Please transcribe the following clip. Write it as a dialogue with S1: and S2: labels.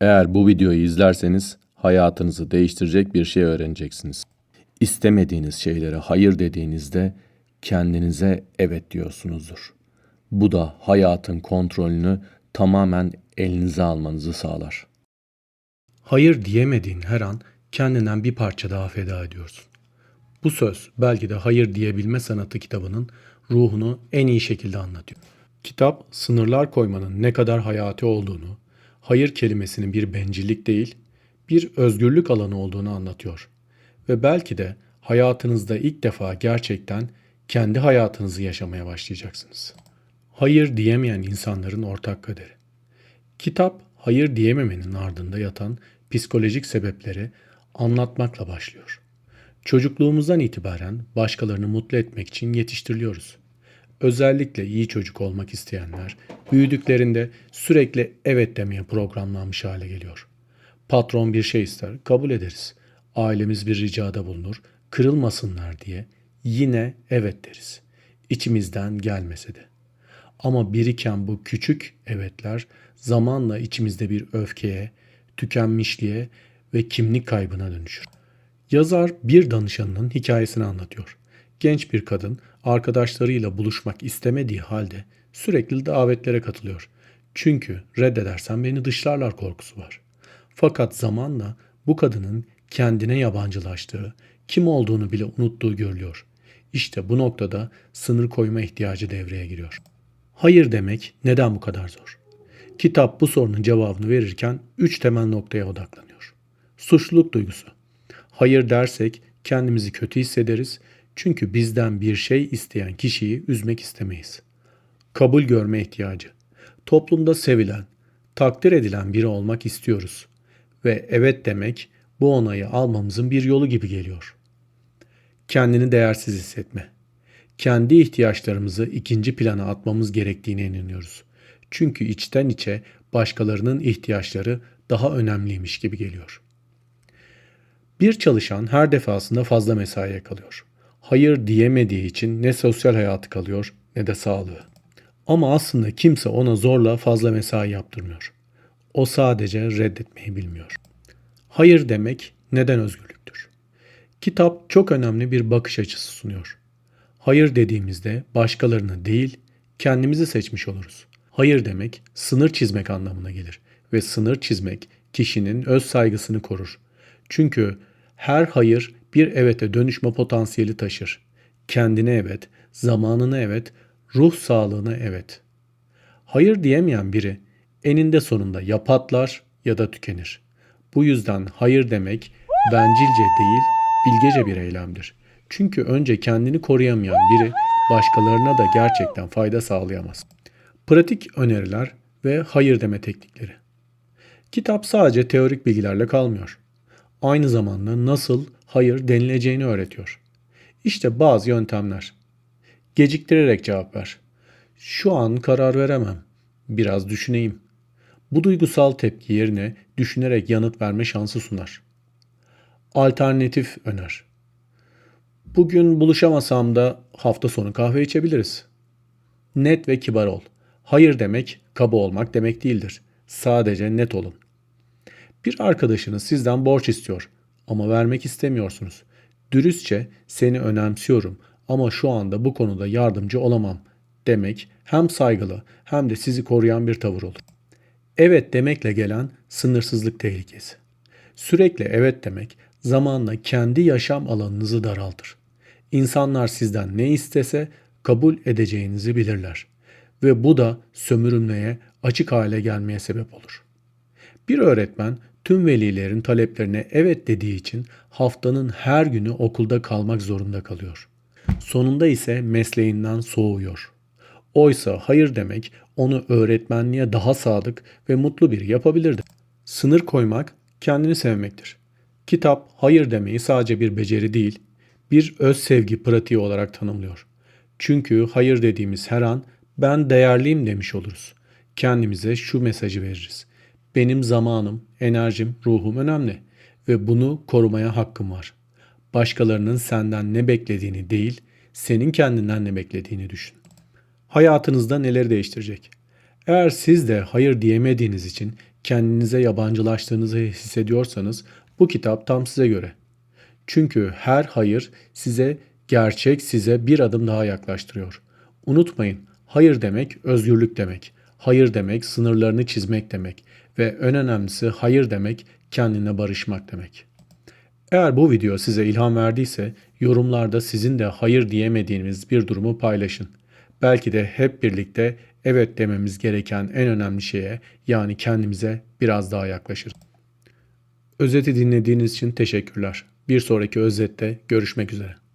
S1: Eğer bu videoyu izlerseniz hayatınızı değiştirecek bir şey öğreneceksiniz. İstemediğiniz şeylere hayır dediğinizde kendinize evet diyorsunuzdur. Bu da hayatın kontrolünü tamamen elinize almanızı sağlar.
S2: Hayır diyemediğin her an kendinden bir parça daha feda ediyorsun. Bu söz belki de Hayır Diyebilme Sanatı kitabının ruhunu en iyi şekilde anlatıyor. Kitap sınırlar koymanın ne kadar hayati olduğunu, hayır kelimesinin bir bencillik değil, bir özgürlük alanı olduğunu anlatıyor. Ve belki de hayatınızda ilk defa gerçekten kendi hayatınızı yaşamaya başlayacaksınız. Hayır diyemeyen insanların ortak kaderi. Kitap hayır diyememenin ardında yatan psikolojik sebepleri anlatmakla başlıyor. Çocukluğumuzdan itibaren başkalarını mutlu etmek için yetiştiriliyoruz. Özellikle iyi çocuk olmak isteyenler büyüdüklerinde sürekli evet demeye programlanmış hale geliyor. Patron bir şey ister, kabul ederiz. Ailemiz bir ricada bulunur, kırılmasınlar diye yine evet deriz. İçimizden gelmese de. Ama biriken bu küçük evetler zamanla içimizde bir öfkeye, tükenmişliğe ve kimlik kaybına dönüşür. Yazar bir danışanının hikayesini anlatıyor. Genç bir kadın arkadaşlarıyla buluşmak istemediği halde sürekli davetlere katılıyor. Çünkü reddedersem beni dışlarlar korkusu var. Fakat zamanla bu kadının kendine yabancılaştığı, kim olduğunu bile unuttuğu görülüyor. İşte bu noktada sınır koyma ihtiyacı devreye giriyor. Hayır demek neden bu kadar zor? Kitap bu sorunun cevabını verirken üç temel noktaya odaklanıyor. Suçluluk duygusu. Hayır dersek kendimizi kötü hissederiz çünkü bizden bir şey isteyen kişiyi üzmek istemeyiz. Kabul görme ihtiyacı. Toplumda sevilen, takdir edilen biri olmak istiyoruz ve evet demek bu onayı almamızın bir yolu gibi geliyor. Kendini değersiz hissetme. Kendi ihtiyaçlarımızı ikinci plana atmamız gerektiğine inanıyoruz. Çünkü içten içe başkalarının ihtiyaçları daha önemliymiş gibi geliyor. Bir çalışan her defasında fazla mesaiye kalıyor. Hayır diyemediği için ne sosyal hayatı kalıyor ne de sağlığı. Ama aslında kimse ona zorla fazla mesai yaptırmıyor. O sadece reddetmeyi bilmiyor. Hayır demek neden özgürlüktür? Kitap çok önemli bir bakış açısı sunuyor. Hayır dediğimizde başkalarını değil, kendimizi seçmiş oluruz. Hayır demek sınır çizmek anlamına gelir ve sınır çizmek kişinin öz saygısını korur. Çünkü her hayır bir evete dönüşme potansiyeli taşır. Kendine evet, zamanına evet, ruh sağlığına evet. Hayır diyemeyen biri eninde sonunda ya patlar ya da tükenir. Bu yüzden hayır demek bencilce değil, bilgece bir eylemdir. Çünkü önce kendini koruyamayan biri başkalarına da gerçekten fayda sağlayamaz. Pratik öneriler ve hayır deme teknikleri. Kitap sadece teorik bilgilerle kalmıyor. Aynı zamanda nasıl hayır denileceğini öğretiyor. İşte bazı yöntemler. Geciktirerek cevap ver. Şu an karar veremem. Biraz düşüneyim. Bu duygusal tepki yerine düşünerek yanıt verme şansı sunar. Alternatif öner. Bugün buluşamasam da hafta sonu kahve içebiliriz. Net ve kibar ol. Hayır demek kaba olmak demek değildir. Sadece net olun. Bir arkadaşınız sizden borç istiyor ama vermek istemiyorsunuz. Dürüstçe seni önemsiyorum ama şu anda bu konuda yardımcı olamam demek hem saygılı hem de sizi koruyan bir tavır olur. Evet demekle gelen sınırsızlık tehlikesi. Sürekli evet demek zamanla kendi yaşam alanınızı daraltır. İnsanlar sizden ne istese kabul edeceğinizi bilirler ve bu da sömürülmeye açık hale gelmeye sebep olur. Bir öğretmen tüm velilerin taleplerine evet dediği için haftanın her günü okulda kalmak zorunda kalıyor. Sonunda ise mesleğinden soğuyor. Oysa hayır demek onu öğretmenliğe daha sadık ve mutlu biri yapabilirdi. Sınır koymak kendini sevmektir. Kitap hayır demeyi sadece bir beceri değil, bir öz sevgi pratiği olarak tanımlıyor. Çünkü hayır dediğimiz her an ben değerliyim demiş oluruz. Kendimize şu mesajı veririz. Benim zamanım, enerjim, ruhum önemli ve bunu korumaya hakkım var. Başkalarının senden ne beklediğini değil, senin kendinden ne beklediğini düşün. Hayatınızda neleri değiştirecek? Eğer siz de hayır diyemediğiniz için kendinize yabancılaştığınızı hissediyorsanız bu kitap tam size göre. Çünkü her hayır size gerçek size bir adım daha yaklaştırıyor. Unutmayın, hayır demek özgürlük demek. Hayır demek sınırlarını çizmek demek ve en önemlisi hayır demek kendine barışmak demek. Eğer bu video size ilham verdiyse yorumlarda sizin de hayır diyemediğiniz bir durumu paylaşın. Belki de hep birlikte evet dememiz gereken en önemli şeye yani kendimize biraz daha yaklaşırız. Özeti dinlediğiniz için teşekkürler. Bir sonraki özette görüşmek üzere.